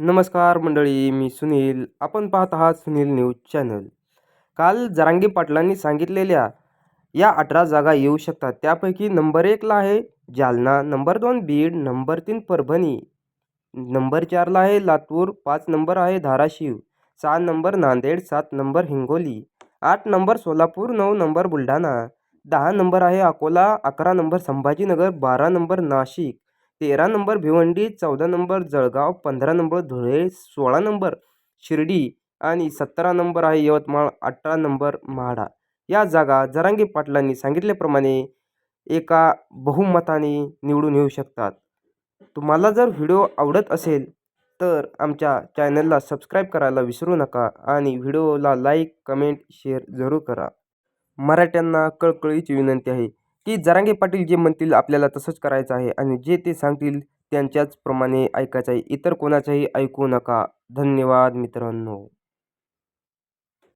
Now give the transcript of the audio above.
नमस्कार मंडळी मी सुनील. आपण पाहत आहात सुनील न्यूज चॅनल. काल जरांगी पाटलांनी सांगितलेल्या या अठरा जागा येऊ शकतात. त्यापैकी नंबर एकला आहे जालना नंबर दोन बीड नंबर तीन परभणी नंबर चारला आहे लातूर पाच नंबर आहे धाराशिव सहा नंबर नांदेड सात नंबर हिंगोली आठ नंबर सोलापूर नऊ नंबर बुलढाणा दहा नंबर आहे अकोला अकरा नंबर संभाजीनगर बारा नंबर नाशिक तेरा नंबर भिवंडी चौदा नंबर जळगाव पंधरा नंबर धुळे सोळा नंबर शिर्डी आणि सतरा नंबर आहे यवतमाळ अठरा नंबर म्हाडा. या जागा जरांगी पाटलांनी सांगितल्याप्रमाणे एका बहुमताने निवडून येऊ शकतात. तुम्हाला जर व्हिडिओ आवडत असेल तर आमच्या चॅनलला सबस्क्राईब करायला विसरू नका आणि व्हिडिओला लाईक कमेंट शेअर जरूर करा. मराठ्यांना कळकळीची विनंती आहे. की जरांगे पाटील जे म्हणतील आपल्याला तसंच करायचं आहे आणि जे ते सांगतील त्यांच्याचप्रमाणे ऐकायचं आहे. इतर कोणाचंही ऐकू नका. धन्यवाद मित्रांनो.